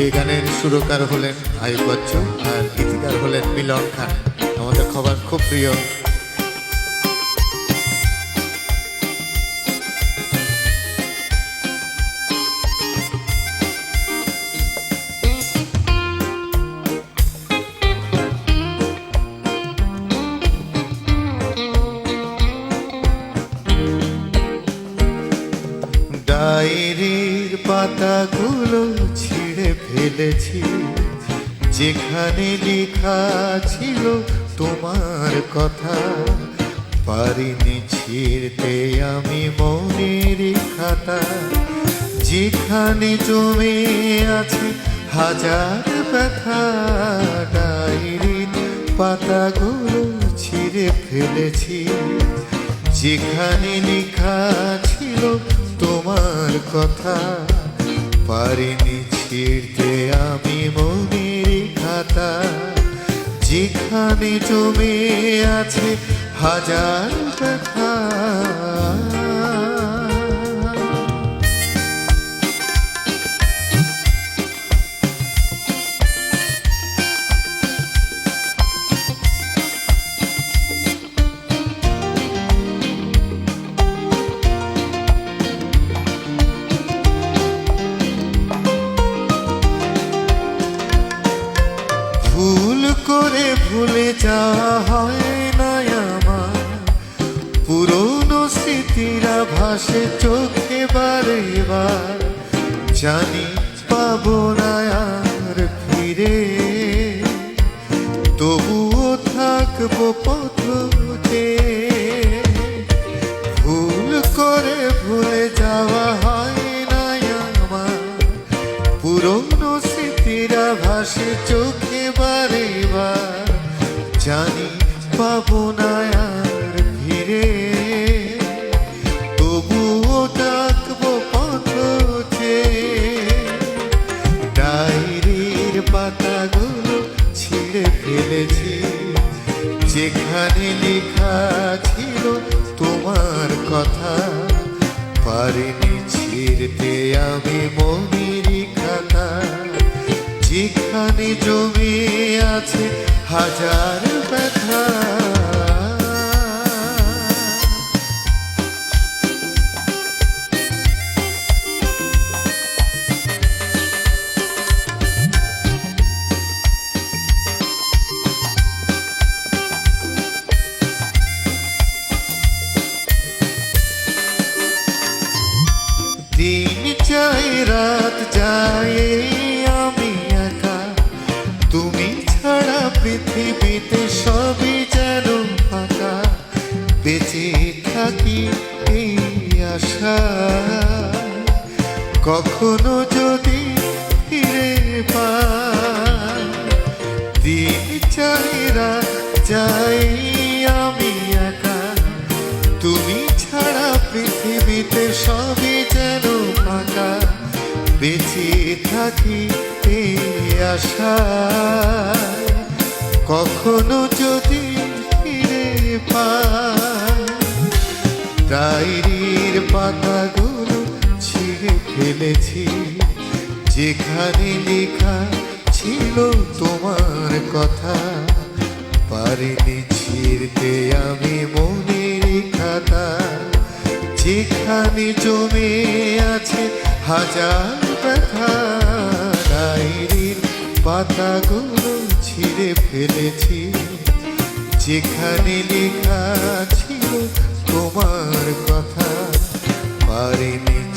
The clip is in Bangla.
এই গানের সুরকার হলেন আয়ুব বচ্চন আর গীতিকার হলেন মিলন খান। আমাদের খবর খুব প্রিয়। ডায়েরির পাতাগুলো ছিঁড়ে ফেলেছি, যেখানে লেখা ছিল তোমার কথা, পারিনি ছিঁড়তে আমি মনের খাতা। যেখানে জমে আছে হাজার ব্যথা, ডায়েরির পাতাগুলো ছিঁড়ে ফেলেছি। যেখানে লেখা ছিল তোমার কথা, পারিনি ছিঁড়তে আমি মনের খাতা যেখানে জমে আছে হাজার ভুলে যাওয়া হয় না আমার। পুরনো স্মৃতিরা ভাসে চোখে বারে বার। জানি পাবো না আর ফিরে। তবুও থাকব পথে ভুল করে ভুলে যাওয়া হয় না আমার। পুরনো স্মৃতিরা ভাসে চোখে বারে বার। জানি পাবো না আর ফিরে। তবুও ডাকবো পথে ডায়েরির পাতাগুলো ছিঁড়ে ফেলেছি। যেখানে লেখা ছিল তোমার কথা, পারিনি ছিঁড়তে আমি মনের খাতা। যেখানে জমে আছে হাজার ব্যথা দিন চাই বেঁচে থাকি এই আশা। কখনো যদি ফিরে পাই, দিন চাই রাত যাই আমি একা। তুমি ছাড়া পৃথিবীতে সবই যেন ফাঁকা। বেঁচে থাকি এই আশা। কখনো যদি ফিরে পাই ডায়েরির পাতাগুলো ছিঁড়ে ফেলেছি। যেখানে লেখা ছিল তোমার কথা পারিনি ছিঁড়তে আমি মনের খাতা যেখানে জমে আছে হাজার ব্যথা, ডায়েরির পাতাগুলো ছিঁড়ে ফেলেছি। যেখানে লেখা ছিল তোমার কথা পারিনি।